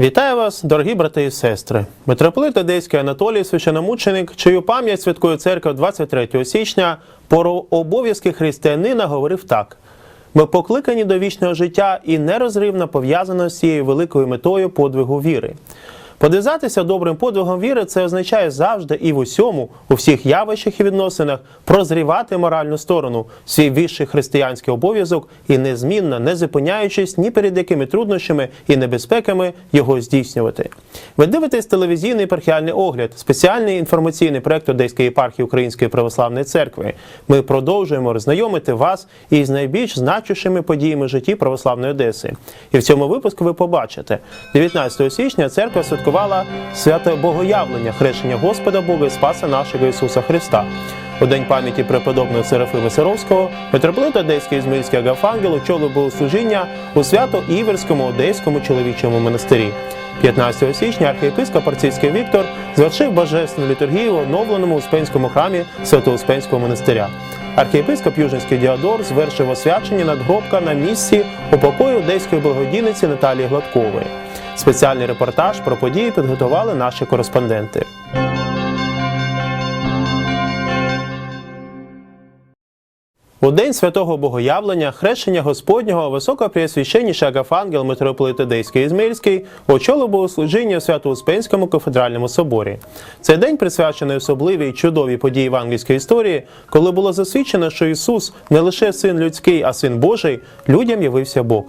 Вітаю вас, дорогі брати і сестри. Митрополит Одеський Анатолій Священомученик, чию пам'ять святкує церква 23 січня, про обов'язки християнина говорив так: ми покликані до вічного життя і нерозривно пов'язано з цією великою метою подвигу віри. Подвизатися добрим подвигом віри це означає завжди і в усьому, у всіх явищах і відносинах, прозрівати моральну сторону, свій вищий християнський обов'язок і незмінно, не зупиняючись ні перед якими труднощами і небезпеками його здійснювати. Ви дивитесь телевізійний епархіальний огляд, спеціальний інформаційний проект Одеської єпархії Української православної церкви. Ми продовжуємо роззнайомити вас із найбільш значущими подіями житті православної Одеси. І в цьому випуску ви побачите, 19 січня церква святкувала свято Богоявлення, хрещення Господа Бога і Спаса нашого Ісуса Христа. У день пам'яті преподобного Серафима Саровського митрополит Одеський Ізмаїльський Агафангел очолив богослужіння у свято Іверському Одеському чоловічому монастирі. 15 січня архієпископ Арційський Віктор звершив божественну літургію в оновленому Успенському храмі Свято-Успенського монастиря. Архієпископ Южинський Діадор звершив освячення надгробка на місці у покої одеської благодійниці Наталії Гладкової. Спеціальний репортаж про події підготували наші кореспонденти. У день святого Богоявлення, хрещення Господнього, високопреосвященніший Агафангел митрополит Одеський Ізмаїльський очолив богослужіння у Свято-Успенському кафедральному соборі. Цей день присвячений особливій чудовій події євангельської історії, коли було засвідчено, що Ісус не лише син людський, а син Божий, людям явився Бог.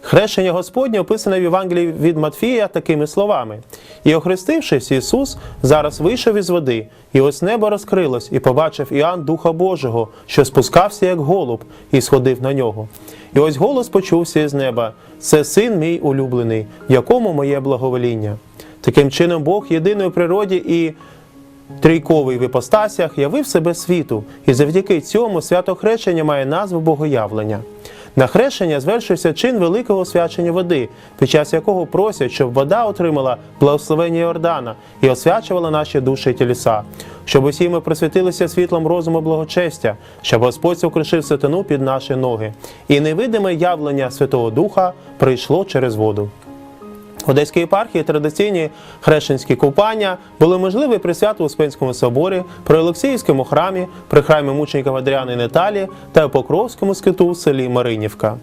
Хрещення Господнє описане в Євангелії від Матфія такими словами: І охрестившись, Ісус зараз вийшов із води, і ось небо розкрилось, і побачив Іоанн Духа Божого, що спускався як голуб, і сходив на нього. І ось голос почувся із неба: Це син мій улюблений, якому моє благовоління. Таким чином, Бог єдиної природі і трійковий в іпостасях явив себе світу, і завдяки цьому свято хрещення має назву Богоявлення. На хрещення звершився чин великого освячення води, під час якого просять, щоб вода отримала благословення Йордана і освячувала наші душі і тіліса, щоб усі ми просвітилися світлом розуму благочестя, щоб Господь укришив сатану під наші ноги, і невидиме явлення Святого Духа прийшло через воду. В Одеській єпархії традиційні хрещенські купання були можливі при свято Успенському соборі, при Олексіївському храмі, при храмі мучеників Адріана і Наталії та у Покровському скиту в селі Маринівка.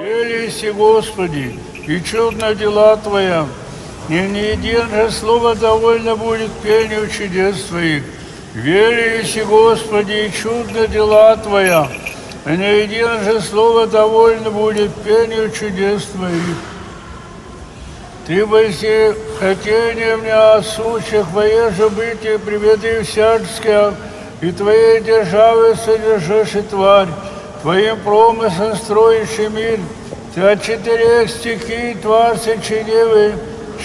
Велися, Господи, и чудно дела Твоя, и не един же слово довольно будет пению чудес Твоих. Велися, Господи, и чудно дела Твоя, и не един же слово довольно будет пению чудес Твоих. Ты бойся хотения мне о сущих, Твое же бытие приведи всяческое, и Твоей державы содержишь и тварь, Твоим промыслом строящий мир, Ты от четырех стихий тварь сочинивый,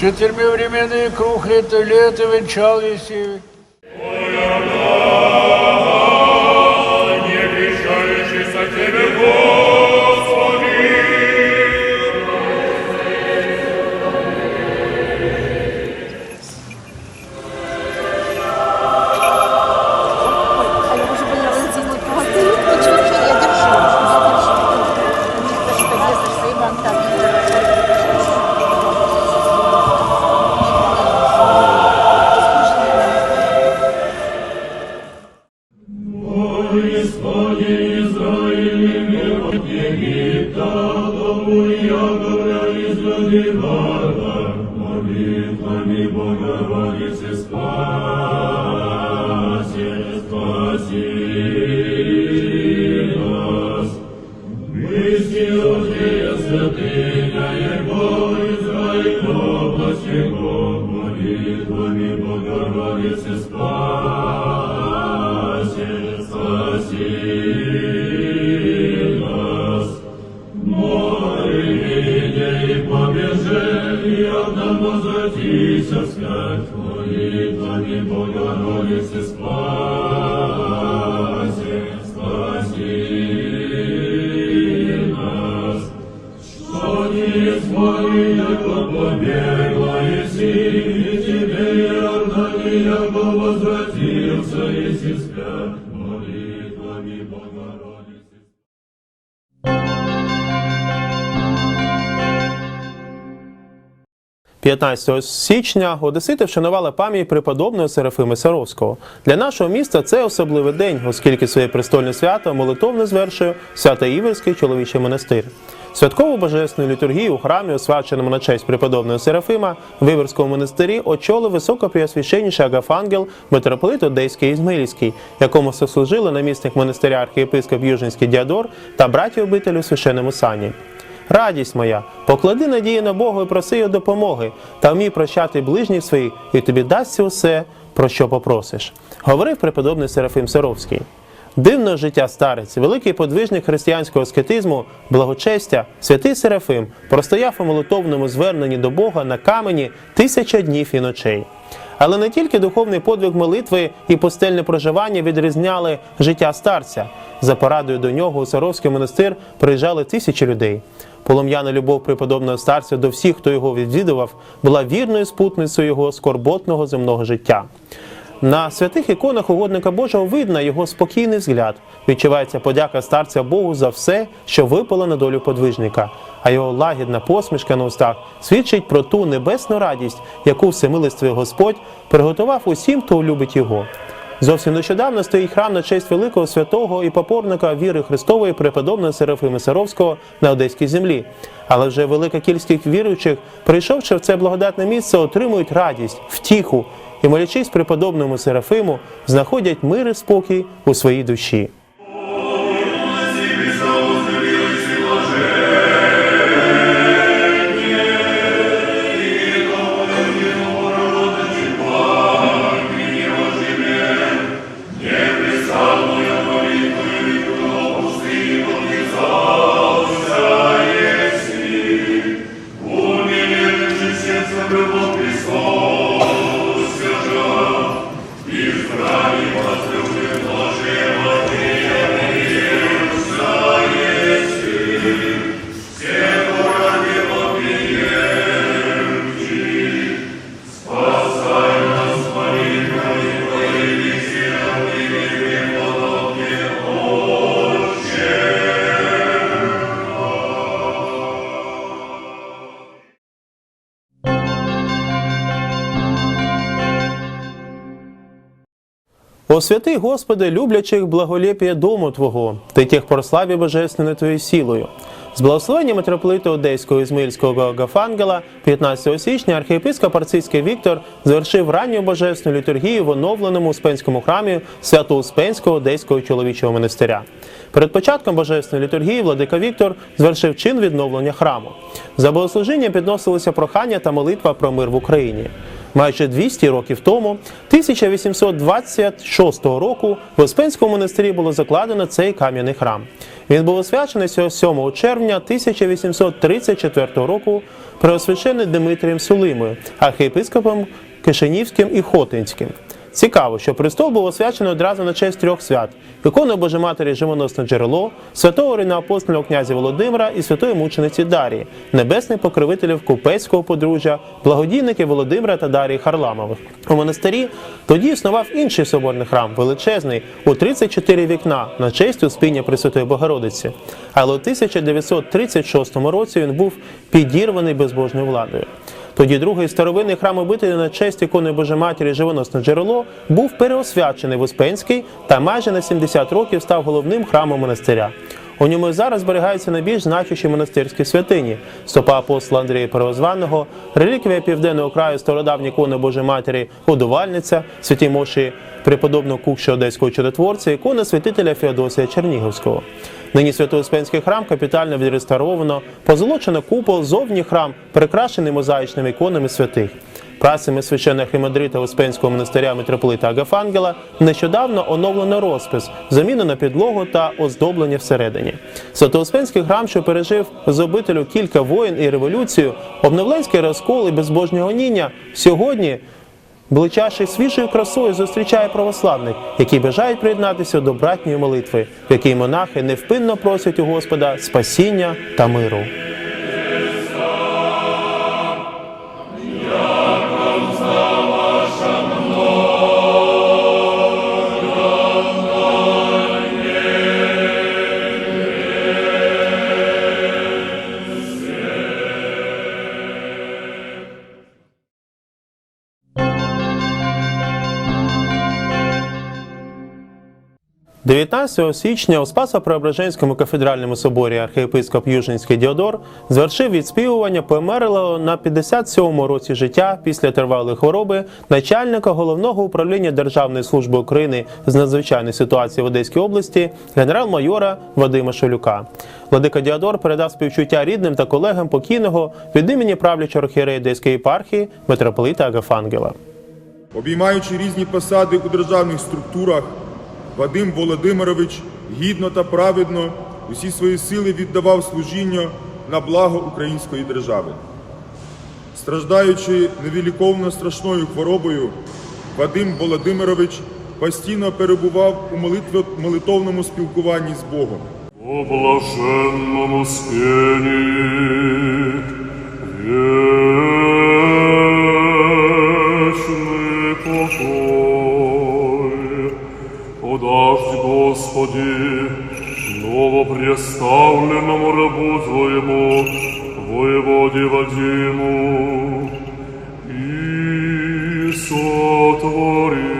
четырьмя временный круг лета, лета венчал еси. молитвами Богородицы спаси, спаси Яко побегла, еси, и тебе, Иордан, яко возвратился, еси спят. 15 січня Одесити вшанували пам'ять преподобного Серафима Саровського. Для нашого міста це особливий день, оскільки своє престольне свято молитовно звершує Свято-Іверський чоловічий монастир. Святкову божественну літургію у храмі, освяченому на честь преподобного Серафима, в Іверському монастирі очолив високопреосвященніший Агафангел митрополит Одеський Ізмаїльський, якому сослужили намісник монастиря архієпископ Южинський Діадор та браті обителю в священному сані. Радість моя, поклади надію на Бога і проси його допомоги, та вмій прощати ближніх своїх, і тобі дасться усе, про що попросиш. Говорив преподобний Серафим Саровський. Дивно життя старець, великий подвижник християнського аскетизму, благочестя, святий Серафим простояв у молитовному зверненні до Бога на камені тисяча днів і ночей. Але не тільки духовний подвиг молитви і постельне проживання відрізняли життя старця. За порадою до нього у Саровський монастир приїжджали тисячі людей. Полум'яна любов преподобного старця до всіх, хто його відвідував, була вірною спутницею його скорботного земного життя. На святих іконах угодника Божого видно його спокійний взгляд. Відчувається подяка старця Богу за все, що випало на долю подвижника, а його лагідна посмішка на устах свідчить про ту небесну радість, яку всемилиствий Господь приготував усім, хто любить його. Зовсім нещодавно стоїть храм на честь великого святого і попорника віри Христової преподобного Серафима Саровського на Одеській землі. Але вже велика кількість віруючих, прийшовши в це благодатне місце, отримують радість, втіху і, молячись преподобному Серафиму, знаходять мир і спокій у своїй душі. О святий Господи, люблячих благолепія дому Твого, Ти тих прославі божественне Твоєю сілою. З благословення митрополита Одеського Ізмаїльського Гафангела 15 січня архієпископ Арцизький Віктор завершив ранню божественну літургію в оновленому Успенському храмі Свято-Успенського Одеського чоловічого монастиря. Перед початком божественної літургії владика Віктор звершив чин відновлення храму. За богослужіння підносилися прохання та молитва про мир в Україні. Майже 200 років тому, 1826 року, в Успенському монастирі було закладено цей кам'яний храм. Він був освячений 7 червня 1834 року преосвящений Дмитрієм Сулимою, архієпископом Кишинівським і Хотинським. Цікаво, що престол був освячений одразу на честь трьох свят: ікони Божої Матері Живоносне джерело, святого рівноапостольного князя Володимира і святої мучениці Дарії, небесних покровителів купецького подружжя, благодійники Володимира та Дарії Харламових. У монастирі тоді існував інший соборний храм, величезний, у 34 вікна на честь Успіння Пресвятої Богородиці. Але у 1936 році він був підірваний безбожною владою. Тоді другий старовинний храм обителі на честь ікони Божої Матері Живоносне джерело був переосвячений в Успенський та майже на 70 років став головним храмом монастиря. У ньому зараз зберігаються найбільш значущі монастирські святині: стопа апостола Андрія Первозваного, реліквія південного краю стародавні ікони Божої Матері Годувальниця, святі моші преподобного Кукша Одеського чудотворця, ікона святителя Феодосія Чернігівського. Нині Свято-Успенський храм капітально відреставровано, позолочено купол, зовні храм, прикрашений мозаїчними іконами святих. Працями священного хімандрита Успенського монастиря митрополита Агафангела нещодавно оновлено розпис, замінено підлогу та оздоблення всередині. Свято-Успенський храм, що пережив з обителю кілька воїн і революцію, обновленський розкол і безбожне гоніння, сьогодні Бличавши свіжою красою зустрічає православних, які бажають приєднатися до братньої молитви, в якій монахи невпинно просять у Господа спасіння та миру. 19 січня у Спасо-Преображенському кафедральному соборі архієпископ Южинський Діодор звершив відспівування померлого на 57-му році життя після тривалої хвороби начальника головного управління Державної служби України з надзвичайної ситуації в Одеській області генерал-майора Вадима Шелюка. Владика Діодор передав співчуття рідним та колегам покійного від імені правлячого архієрея Одеської єпархії митрополита Агафангела. Обіймаючи різні посади у державних структурах, Вадим Володимирович гідно та праведно усі свої сили віддавав служінню на благо української держави. Страждаючи невіліковно страшною хворобою, Вадим Володимирович постійно перебував у молитовному спілкуванні з Богом. О блаженному спении Подашь, Господи, новопреставленному рабу Твоему, воеводе Вадиму, и сотвори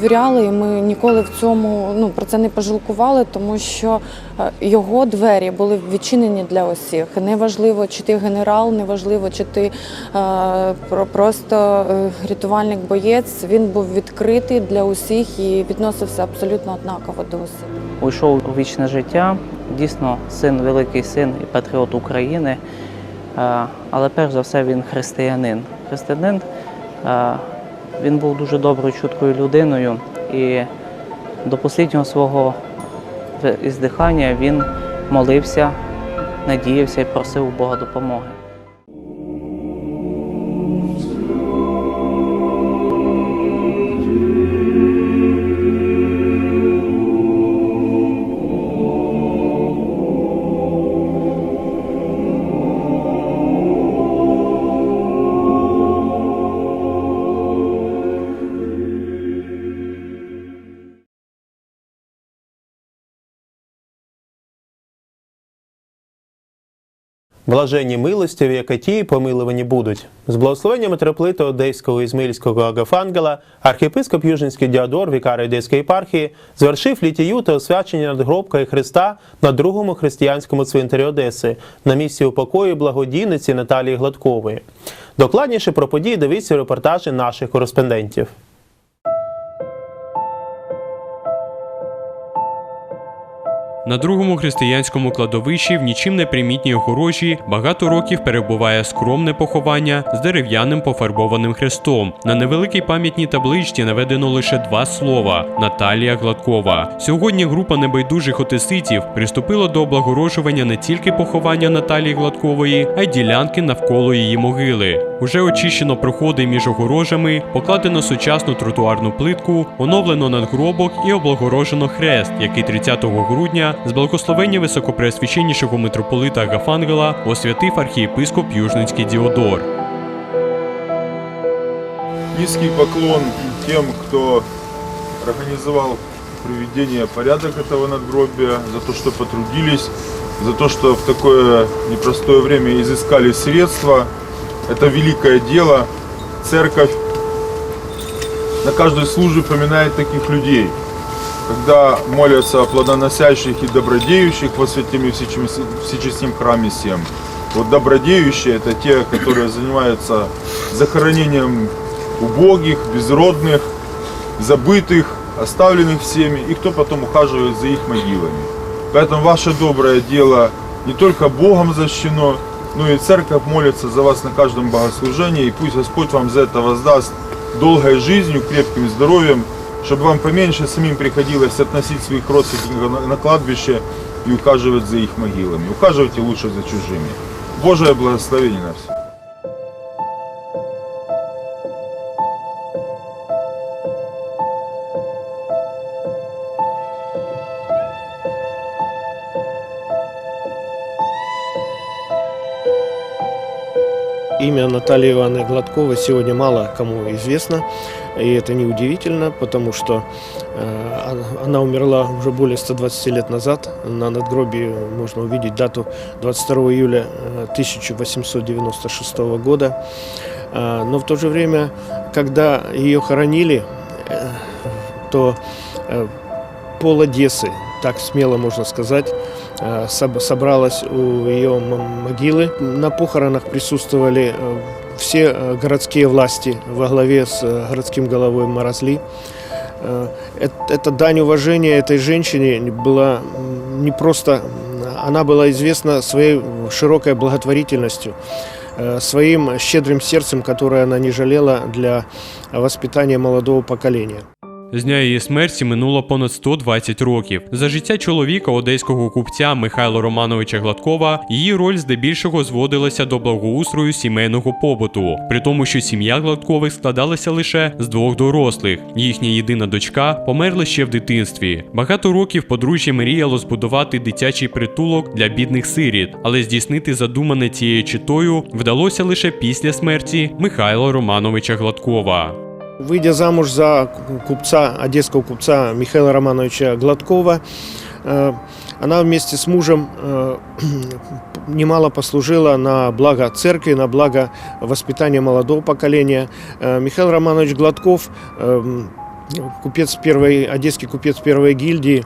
довіряли, і ми ніколи в цьому ну про це не пожалкували, тому що е, його двері були відчинені для усіх. Неважливо, чи ти генерал, неважливо, чи ти е, просто е, рятувальник боєць. Він був відкритий для усіх і відносився абсолютно однаково до усіх. Уйшов у вічне життя. Дійсно, син, великий син і патріот України. Е, Але перш за все він християнин. Християнин він був дуже доброю, чуткою людиною, і до останнього свого іздихання він молився, надіявся і просив у Бога допомоги. Блаженні милостиві, як і ті, помилувані будуть. З благословення митрополита Одеського Ізмаїльського Агафангела, архієпископ Южинський Діадор, вікар Одеської єпархії, звершив літію та освячення надгробка і Христа на другому християнському цвинтарі Одеси на місці упокою благодійниці Наталії Гладкової. Докладніше про події дивіться репортажі наших кореспондентів. На другому християнському кладовищі в нічим не примітній огорожі багато років перебуває скромне поховання з дерев'яним пофарбованим хрестом. На невеликій пам'ятній табличці наведено лише два слова Наталія Гладкова. Сьогодні група небайдужих отиситів приступила до облагорожування не тільки поховання Наталії Гладкової, а й ділянки навколо її могили. Уже очищено проходи між огорожами, покладено сучасну тротуарну плитку, оновлено надгробок і облагорожено хрест, який 30 грудня з благословення високопреосвященнішого митрополита Агафангела освятив архієпископ Южницький Діодор. Низкий поклон тем, кто организовал приведение порядок этого надгробия, за то, что потрудились, за то, что в такое непростое время изыскали средства. Это великое дело. Церковь на каждой службе поминает таких людей. Когда молятся о плодоносящих и добродеющих во всечем- всечестном храме всем. Вот добродеющие это те, которые занимаются захоронением убогих, безродных, забытых, оставленных всеми, и кто потом ухаживает за их могилами. Поэтому ваше доброе дело не только Богом защищено, но и церковь молится за вас на каждом богослужении, и пусть Господь вам за это воздаст долгой жизнью, крепким здоровьем, чтобы вам поменьше самим приходилось относить своих родственников на кладбище и ухаживать за их могилами. Ухаживайте лучше за чужими. Божие благословение на всех. Имя Натальи Ивановны Гладковой сегодня мало кому известно, и это неудивительно, потому что э, она- умерла уже более 120 лет назад. На надгробии можно увидеть дату 22 июля э, 1896 года. А, Но в то же время, когда ее хоронили, э, то э, пол Одессы, так смело можно сказать, э, собралась у ее могилы. На похоронах присутствовали э, все э, городские власти во главе с э, городским головой Морозли. Э, эт- Эта дань уважения этой женщине была не просто, она была известна своей широкой благотворительностью, э, своим щедрым сердцем, которое она не жалела для воспитания молодого поколения. З дня її смерті минуло понад 120 років. За життя чоловіка одеського купця Михайла Романовича Гладкова її роль здебільшого зводилася до благоустрою сімейного побуту, при тому, що сім'я Гладкових складалася лише з двох дорослих. Їхня єдина дочка померла ще в дитинстві. Багато років подружжя мріяло збудувати дитячий притулок для бідних сиріт, але здійснити задумане цією читою вдалося лише після смерті Михайла Романовича Гладкова. Выйдя замуж за купца, одесского купца Михаила Романовича Гладкова, э, она вместе с мужем э, немало послужила на благо церкви, на благо воспитания молодого поколения. Э, Михаил Романович Гладков, купец первой, одесский купец первой гильдии,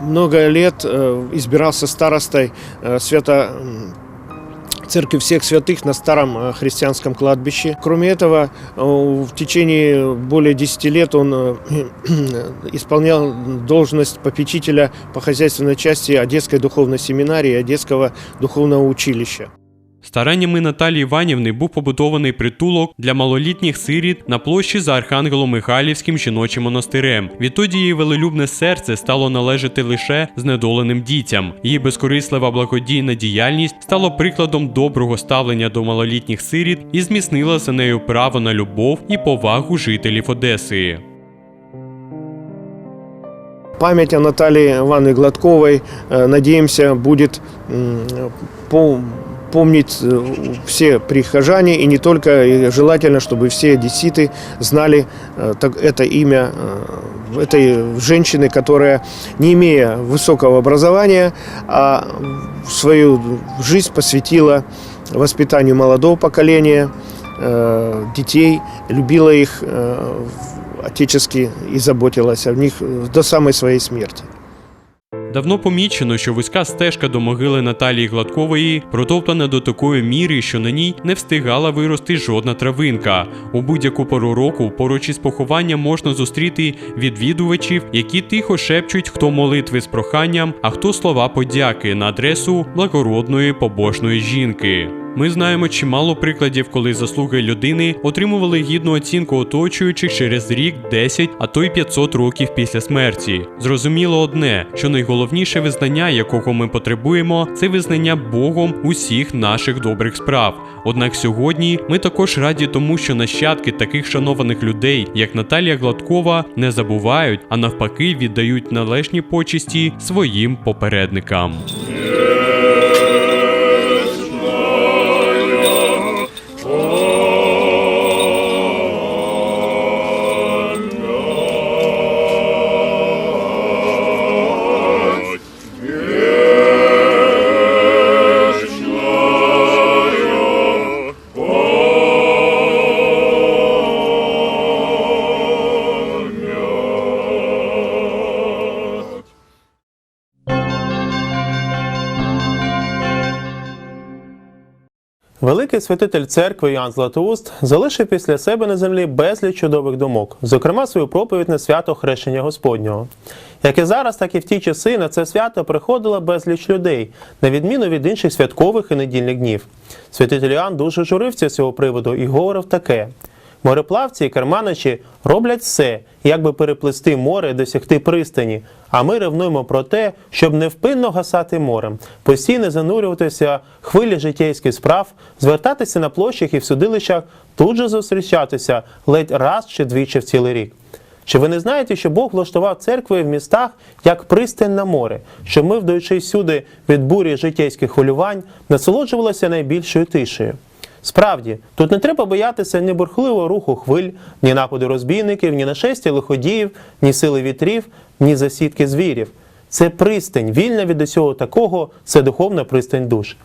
много лет избирался старостой свято м, Церковь всех святых на старом э, христианском кладбище. Кроме этого, э, в течение более 10 лет он э, исполнял должность попечителя по хозяйственной части Одесской духовной семинарии и Одесского духовного училища. Стараннями Наталії Іванівни був побудований притулок для малолітніх сиріт на площі за Архангелом Михайлівським жіночим монастирем. Відтоді її велелюбне серце стало належати лише знедоленим дітям. Її безкорислива благодійна діяльність стала прикладом доброго ставлення до малолітніх сиріт і зміцнила за нею право на любов і повагу жителів Одеси. Память о Наталье Ивановне Гладковой, э, надеемся, будет по- помнить э, все прихожане, и не только, и желательно, чтобы все одесситы знали э, это имя э, этой женщины, которая, не имея высокого образования, а свою жизнь посвятила воспитанию молодого поколения, детей, любила их отечески и заботилась о них до самой своей смерти. Давно помічено, що вузька стежка до могили Наталії Гладкової протоптана до такої міри, що на ній не встигала вирости жодна травинка. У будь-яку пору року поруч із похованням можна зустріти відвідувачів, які тихо шепчуть, хто молитви з проханням, а хто слова подяки на адресу благородної побожної жінки. Ми знаємо чимало прикладів, коли заслуги людини отримували гідну оцінку оточуючих через рік, 10, а то й 500 років після смерті. Зрозуміло одне, що найголовніше визнання, якого ми потребуємо, це визнання Богом усіх наших добрих справ. Однак сьогодні ми також раді тому, що нащадки таких шанованих людей, як Наталія Гладкова, не забувають, а навпаки віддають належні почесті своїм попередникам. Великий святитель церкви Ян Златоуст залишив після себе на землі безліч чудових думок, зокрема свою проповідь на свято Хрещення Господнього. Як і зараз, так і в ті часи на це свято приходило безліч людей, на відміну від інших святкових і недільних днів. Святитель Іоанн дуже журився з цього приводу і говорив таке. Мореплавці і керманичі роблять все, як би переплисти море і досягти пристані. А ми ревнуємо про те, щоб невпинно гасати морем, постійно занурюватися хвилі життєйських справ, звертатися на площах і в судилищах, тут же зустрічатися ледь раз чи двічі в цілий рік. Чи ви не знаєте, що Бог влаштував церкви в містах як пристань на море, щоб ми, вдаючись сюди від бурі життєйських хвилювань, насолоджувалися найбільшою тишею? Справді, тут не треба боятися ні бурхливого руху хвиль, ні нападу розбійників, ні нашестя лиходіїв, ні сили вітрів, ні засідки звірів. Це пристань, вільна від усього такого, це духовна пристань душ.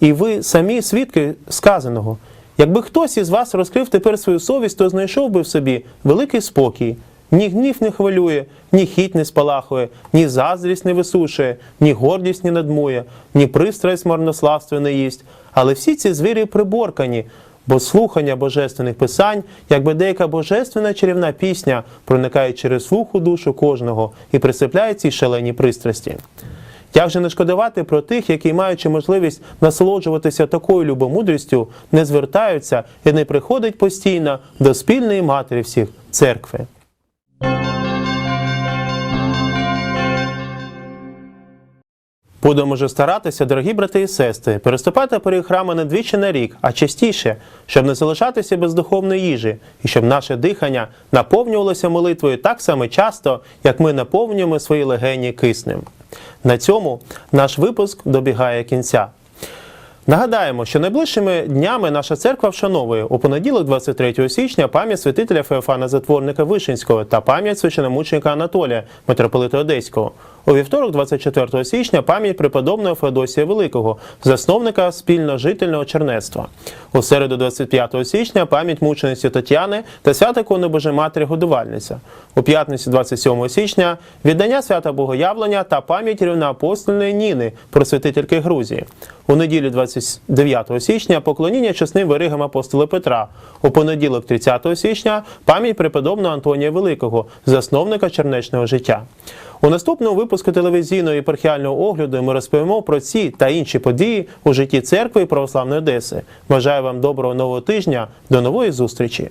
І ви самі свідки сказаного. Якби хтось із вас розкрив тепер свою совість, то знайшов би в собі великий спокій. Ні гнів не хвилює, ні хіть не спалахує, ні заздрість не висушує, ні гордість не надмує, ні пристрасть марнославства не їсть. Але всі ці звірі приборкані, бо слухання божественних писань, якби деяка божественна чарівна пісня, проникає через слух у душу кожного і присипляє ці шалені пристрасті. Як же не шкодувати про тих, які, маючи можливість насолоджуватися такою любомудрістю, не звертаються і не приходять постійно до спільної матері всіх церкви. Будемо же старатися, дорогі брати і сестри, переступати поріг храму не двічі на рік, а частіше, щоб не залишатися без духовної їжі, і щоб наше дихання наповнювалося молитвою так само часто, як ми наповнюємо свої легені киснем. На цьому наш випуск добігає кінця. Нагадаємо, що найближчими днями наша церква вшановує у понеділок, 23 січня, пам'ять святителя Феофана Затворника Вишинського та пам'ять священомученика Анатолія, митрополита Одеського. У вівторок, 24 січня, пам'ять преподобного Феодосія Великого, засновника спільножительного чернецтва. У середу, 25 січня, пам'ять мучениці Тетяни та свята Кони Божої Матері Годувальниця. У п'ятницю, 27 січня, віддання свята Богоявлення та пам'ять рівноапостольної Ніни, просвятительки Грузії. У неділю 29 січня поклоніння чесним виригам апостола Петра. У понеділок, 30 січня, пам'ять преподобного Антонія Великого, засновника чернечного життя. У наступному випуску телевізійного єпархіального огляду ми розповімо про ці та інші події у житті церкви і православної Одеси. Бажаю вам доброго нового тижня. До нової зустрічі!